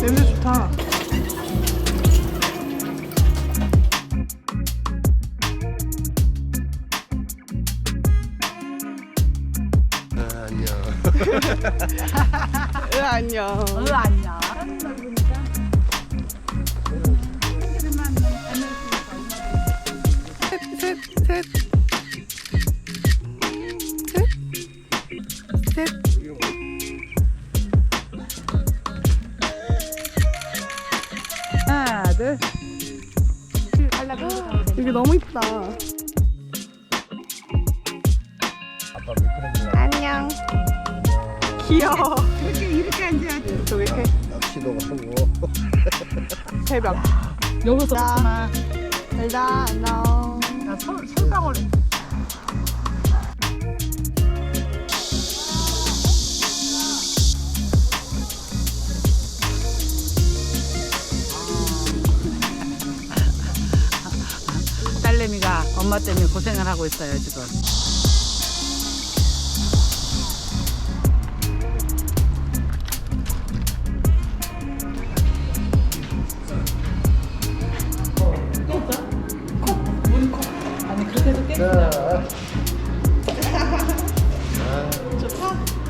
냄새 좋다. 아, 안녕. 으 안녕. 어 아니야. 셋, 셋, 셋. 셋. 여기 너무 이쁘다. 안녕. 귀여워. 이렇게 이렇게 앉아야지. 저기 이렇게 낚시도 하고. 새벽. 여기서 마. 잘자 안녕. 야, 솔, 솔방울. 딸내미가 엄마 때문에 고생을 하고 있어요 지금. 아니 그렇게 해도 깨. 자, 빨리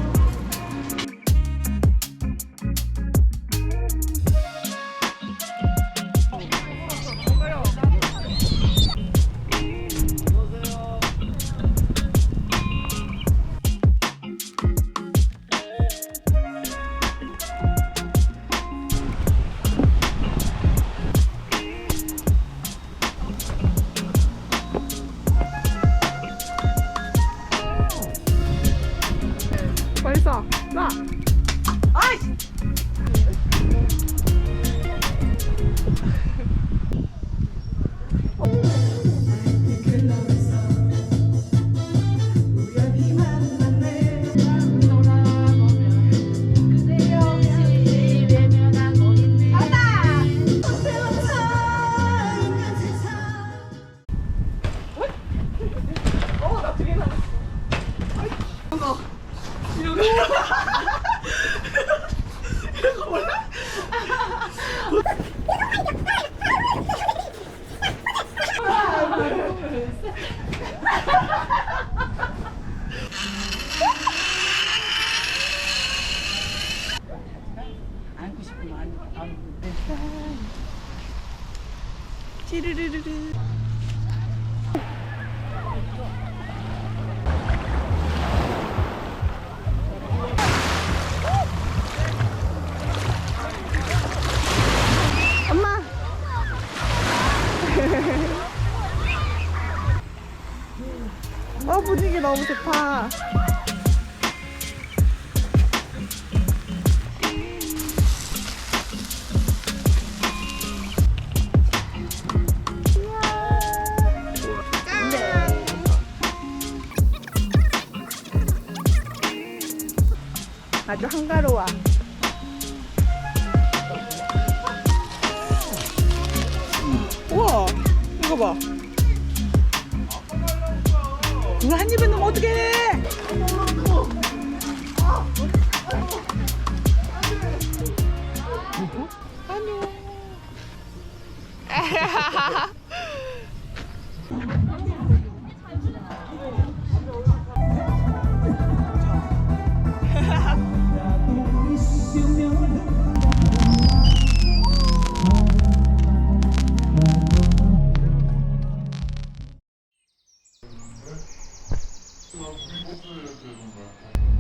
안고 싶으면 안 안고. 찌르르르르. 너무 좋다. 아주 한가로워. 우와, 이거 봐. 이거 한 입에 넣으면 어떡해? 안녕 그 목소리를 들은 거야.